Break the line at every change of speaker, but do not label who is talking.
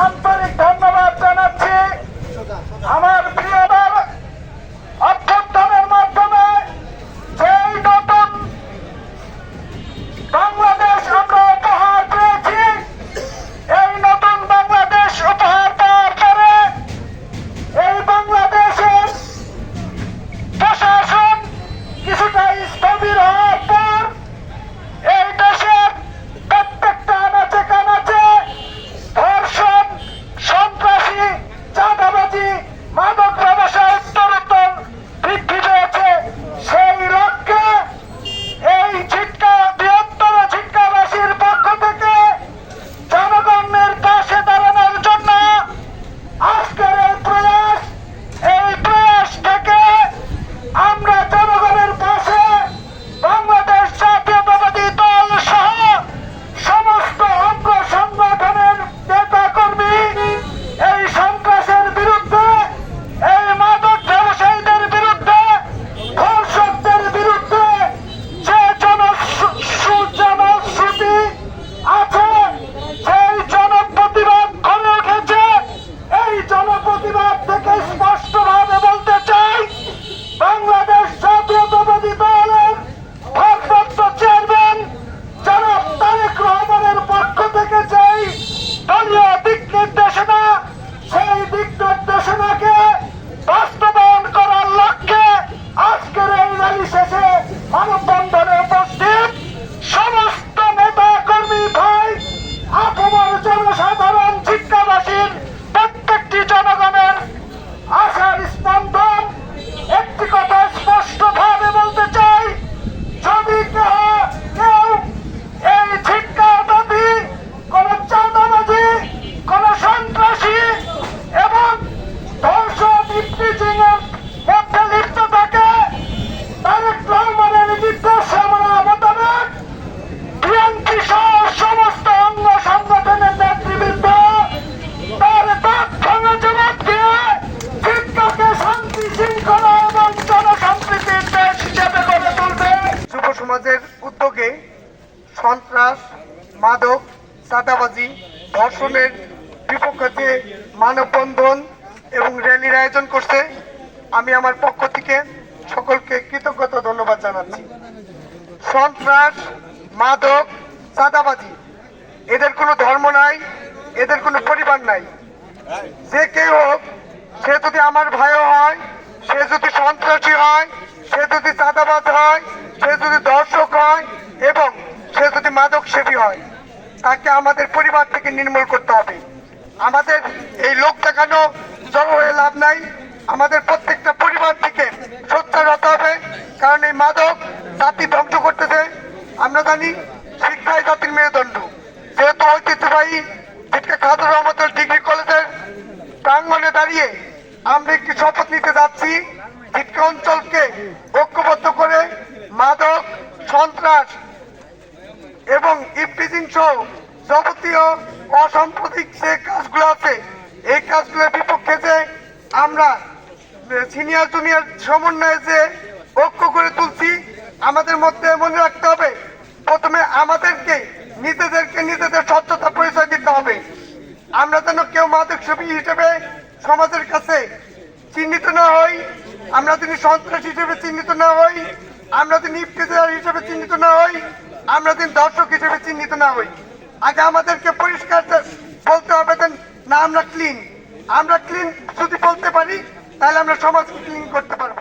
आप I'm a bumbo. সমাজের উদ্যোগে সন্ত্রাস, মাদক, চাঁদাবাজি, ধর্ষণের বিপক্ষে যে মানববন্ধন এবং র্যালির আয়োজন করছে, আমি আমার পক্ষ থেকে সকলকে কৃতজ্ঞতা ধন্যবাদ জানাচ্ছি। সন্ত্রাস, মাদক, চাঁদাবাজি, এদের কোনো ধর্ম নাই, এদের কোনো পরিবার নাই। যে কেউ হোক, সে যদি আমার ভাইও হয়, সে যদি সন্ত্রাসী হয়, সে যদি চাঁদাবাজ হয় সে যদি দর্শক হয় এবং সে যদি মাদক সেবী হয়, তাকে আমাদের পরিবার থেকে নির্মূল করতে হবে। আমাদের এই লোক দেখানো জড়ো হয়ে লাভ নাই। আমাদের প্রত্যেকটা পরিবার থেকে সোচ্চার হতে হবে, কারণ এই মাদক জাতি ধ্বংস করতেছে। আমরা জানি শিক্ষাই জাতির মেরুদণ্ড। যেহেতু ঐতিহ্যবাহী শিক্ষা খাদুর রহমতের ডিগ্রি কলেজের প্রাঙ্গণে দাঁড়িয়ে আমরা একটি শপথ নিতে যাচ্ছি। শিক্ষা অঞ্চলকে ঐক্যবদ্ধ করে মাদক, সন্ত্রাস এবং ইফটিজিং সহ যাবতীয় অসাম্প্রতিক যে কাজগুলো আছে, এই কাজগুলোর বিপক্ষে যে আমরা সিনিয়র জুনিয়র সমন্বয়ে যে ঐক্য করে তুলছি, আমাদের মধ্যে মনে রাখতে হবে, প্রথমে আমাদেরকে, নিজেদেরকে নিজেদের স্বচ্ছতা পরিচয় দিতে হবে। আমরা যেন কেউ মাদক সেবী হিসেবে সমাজের কাছে চিহ্নিত না হই, আমরা যদি সন্ত্রাস হিসেবে চিহ্নিত না হই আমরা যদি ইফতিজার হিসেবে চিহ্নিত না হই, আমরা যদি দর্শক হিসেবে চিহ্নিত না হই আগে আমাদেরকে পরিষ্কার বলতে হবে না, আমরা ক্লিন আমরা ক্লিন যদি বলতে পারি, তাহলে আমরা সমাজকে ক্লিন করতে পারব।